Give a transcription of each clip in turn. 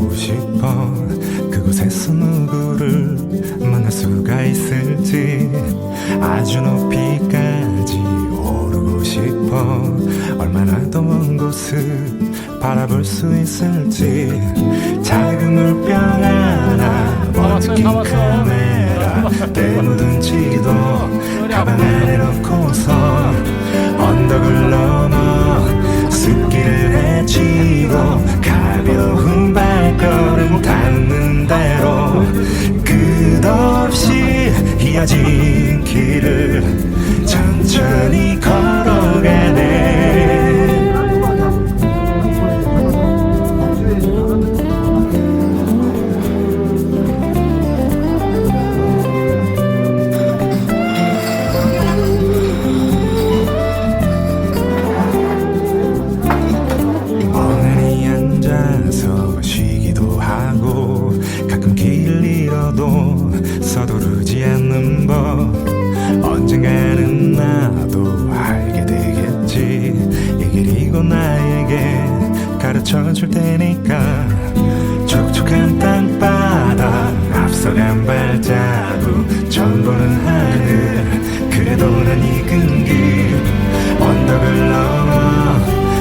보고 싶어 그곳에서 누구를 만날 수가 있을지 아주 높이까지 오르고 싶어 얼마나 더 먼 곳을 바라볼 수 있을지 작은 물병 하나 멋진 카메라 때 묻은 지도 가방 안에 넣고서 길을 천천히 걸어가네. 멍하니 앉아서 쉬기도 하고 가끔 길을 잃어도 서두 줄 테니까 촉촉한 땅바닥 앞서간 발자국 처음 보는 하늘 그래도 난 익은 길 언덕을 넘어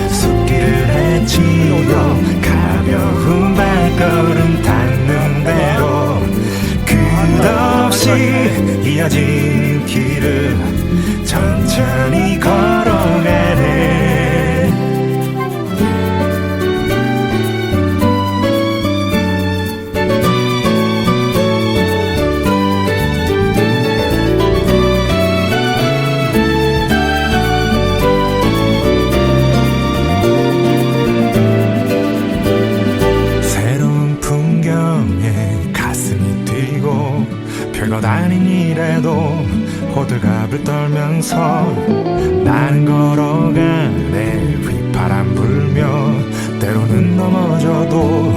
숲길을 헤치고 가벼운 발걸음 닿는 대로 끝없이 이어진 길을 천천히 별것 아닌 일에도 호들갑을 떨면서 나는 걸어가네. 휘파람 불며 때로는 넘어져도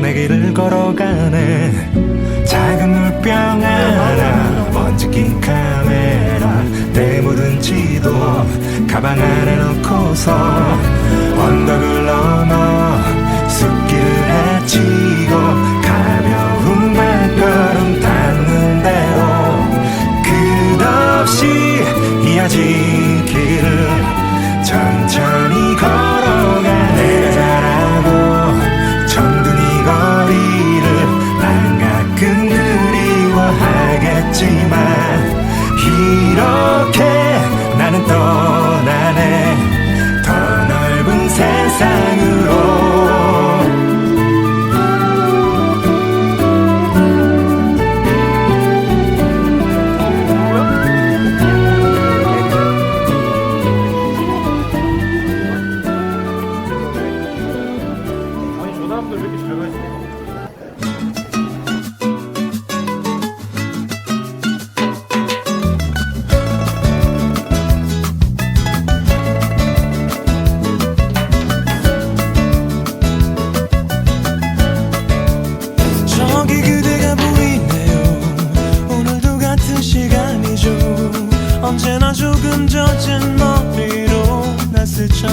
내 길을 걸어가네. 작은 물병 하나 낀 카메라 때 묻은 지도 가방 안에 넣고서 이렇게 나는 떠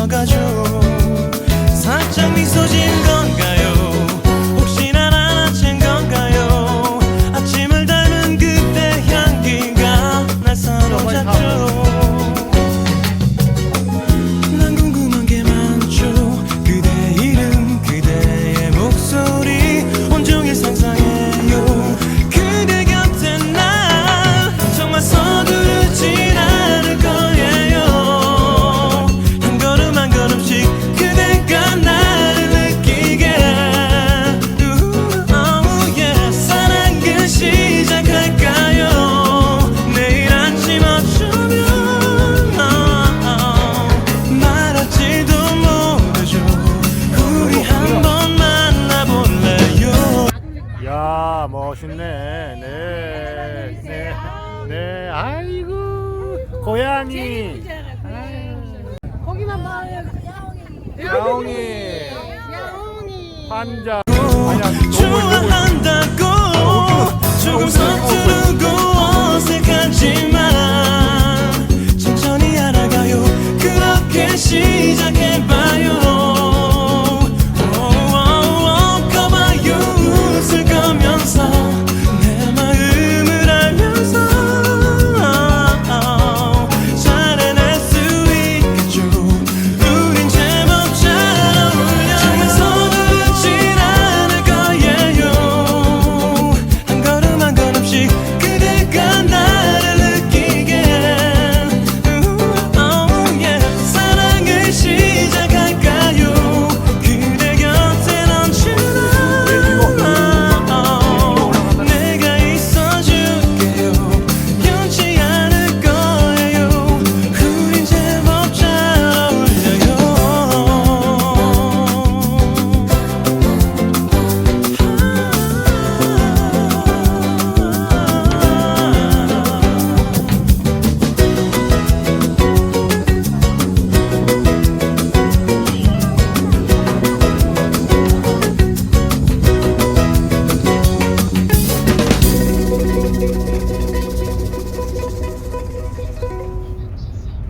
나 스쳐가죠. 살짝 미소 진 건가요 멋있네. 네. 네. 네. 아이고. 고양이. 거기만 봐. 야옹이. 야옹이. 환자. 좋아한다고 조금 서투르고 어색하지만 천천히 알아가요 그렇게 시작해봐요